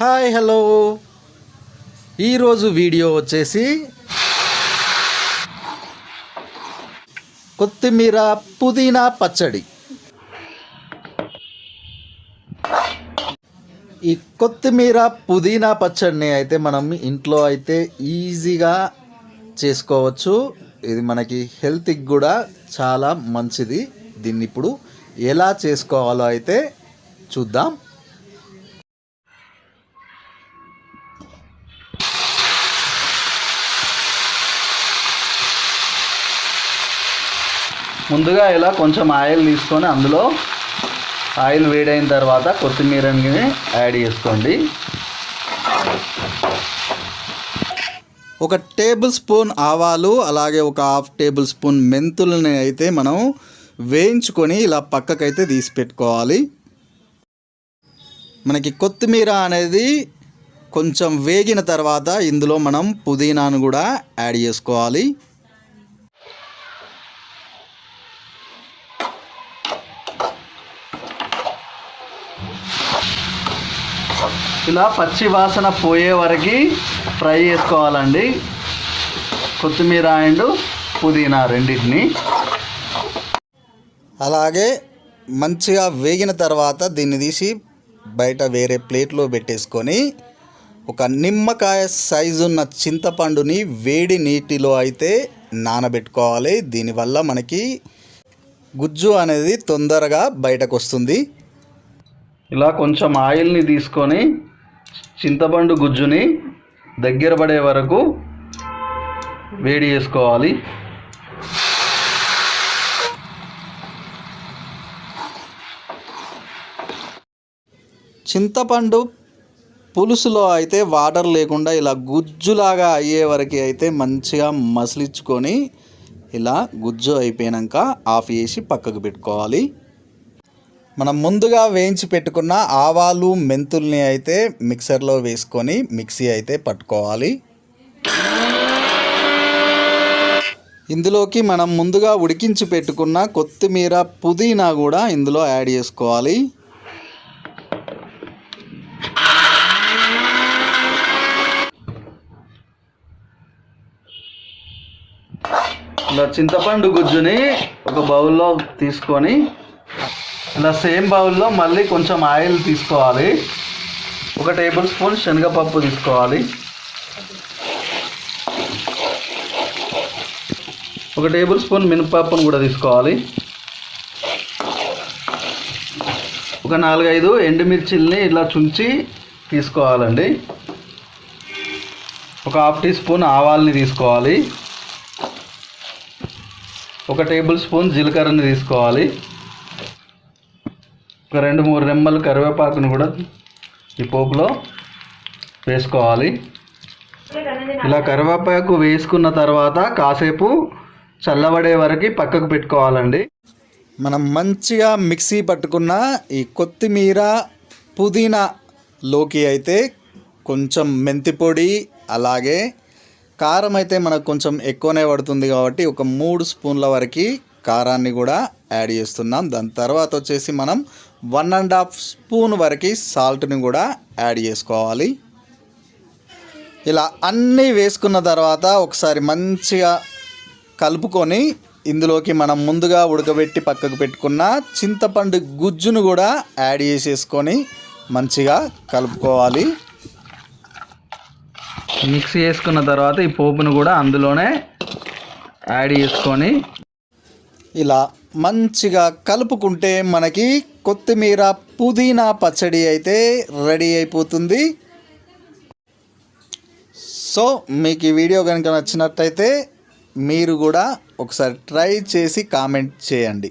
Hi hello. ఈరోజు video వచ్చేసి కొత్తిమీర పుదీనా పచ్చడి. ఈ కొత్తిమీర పుదీనా పచ్చడిని అయితే మనం ఇంట్లో అయితే ఈజీగా చేసుకోవచ్చు. ఇది మనకి హెల్త్కి కూడా చాలా మంచిది. దీన్ని ఇప్పుడు ఎలా చేసుకోవాలో అయితే చూద్దాం. ముందుగా ఇలా కొంచెం ఆయిల్ తీసుకొని అందులో ఆయిల్ వేడైన తర్వాత కొత్తిమీరని యాడ్ చేసుకోండి. ఒక టేబుల్ స్పూన్ ఆవాలు అలాగే ఒక హాఫ్ టేబుల్ స్పూన్ మెంతులని అయితే మనం వేయించుకొని ఇలా పక్కకైతే తీసి పెట్టుకోవాలి. మనకి కొత్తిమీర అనేది కొంచెం వేగిన తర్వాత ఇందులో మనం పుదీనాను కూడా యాడ్ చేసుకోవాలి. ఇలా పచ్చి వాసన పోయే వరకు ఫ్రై చేసుకోవాలండి. కొత్తిమీర అండ్ పుదీనా రెండింటిని. అలాగే మంచిగా వేగిన తర్వాత దీన్ని తీసి బయట వేరే ప్లేట్లో పెట్టేసుకొని ఒక నిమ్మకాయ సైజు ఉన్న చింతపండుని వేడి నీటిలో అయితే నానబెట్టుకోవాలి. దీనివల్ల మనకి గుజ్జు అనేది తొందరగా బయటకు వస్తుంది ఇలా కొంచెం ఆయిల్ని తీసుకొని చింతపండు గుజ్జుని దగ్గర పడే వరకు వేడి చేసుకోవాలి. చింతపండు పులుసులో అయితే వాటర్ లేకుండా ఇలా గుజ్జులాగా అయ్యే వరకు అయితే మంచిగా మసిలించుకొని ఇలా గుజ్జు అయిపోయాక ఆఫ్ చేసి పక్కకు పెట్టుకోవాలి. మనం ముందుగా వేయించి పెట్టుకున్న ఆవాలు మెంతుల్ని అయితే మిక్సర్లో వేసుకొని మిక్సీ అయితే పట్టుకోవాలి. ఇందులోకి మనం ముందుగా ఉడికించి పెట్టుకున్న కొత్తిమీర పుదీనా కూడా ఇందులో యాడ్ చేసుకోవాలి. ఇలా చింతపండు గుజ్జుని ఒక బౌల్లో తీసుకొని ఇలా సేమ్ బౌల్లో మళ్ళీ కొంచెం ఆయిల్ తీసుకోవాలి. ఒక టేబుల్ స్పూన్ శనగపప్పు తీసుకోవాలి. ఒక టేబుల్ స్పూన్ మినపప్పును కూడా తీసుకోవాలి. ఒక నాలుగైదు ఎండుమిర్చిల్ని ఇలా చుంచి తీసుకోవాలండి. ఒక హాఫ్ టీ స్పూన్ ఆవాల్ని తీసుకోవాలి. ఒక టేబుల్ స్పూన్ జీలకర్రని తీసుకోవాలి. ఒక రెండు మూడు రెమ్మలు కరివేపాకును కూడా ఈ పోపులో వేసుకోవాలి. ఇలా కరివేపాకు వేసుకున్న తర్వాత కాసేపు చల్లబడే వరకు పక్కకు పెట్టుకోవాలండి. మనం మంచిగా మిక్సీ పట్టుకున్న ఈ కొత్తిమీర పుదీనాలోకి అయితే కొంచెం మెంతి పొడి అలాగే కారం అయితే మనకు కొంచెం ఎక్కువనే పడుతుంది కాబట్టి ఒక మూడు స్పూన్ల వరకు కారాన్ని కూడా యాడ్ చేస్తున్నాం. దాని తర్వాత వచ్చేసి మనం వన్ అండ్ హాఫ్ స్పూన్ వరకు సాల్ట్ని కూడా యాడ్ చేసుకోవాలి. ఇలా అన్నీ వేసుకున్న తర్వాత ఒకసారి మంచిగా కలుపుకొని ఇందులోకి మనం ముందుగా ఉడకబెట్టి పక్కకు పెట్టుకున్న చింతపండు గుజ్జును కూడా యాడ్ చేసేసుకొని మంచిగా కలుపుకోవాలి. మిక్స్ చేసుకున్న తర్వాత ఈ పోపును కూడా అందులోనే యాడ్ చేసుకొని ఇలా మంచిగా కలుపుకుంటే మనకి కొత్తిమీర పుదీనా పచ్చడి అయితే రెడీ అయిపోతుంది. సో మీకు ఈ వీడియో కనుక నచ్చినట్టయితే మీరు కూడా ఒకసారి ట్రై చేసి కామెంట్ చేయండి.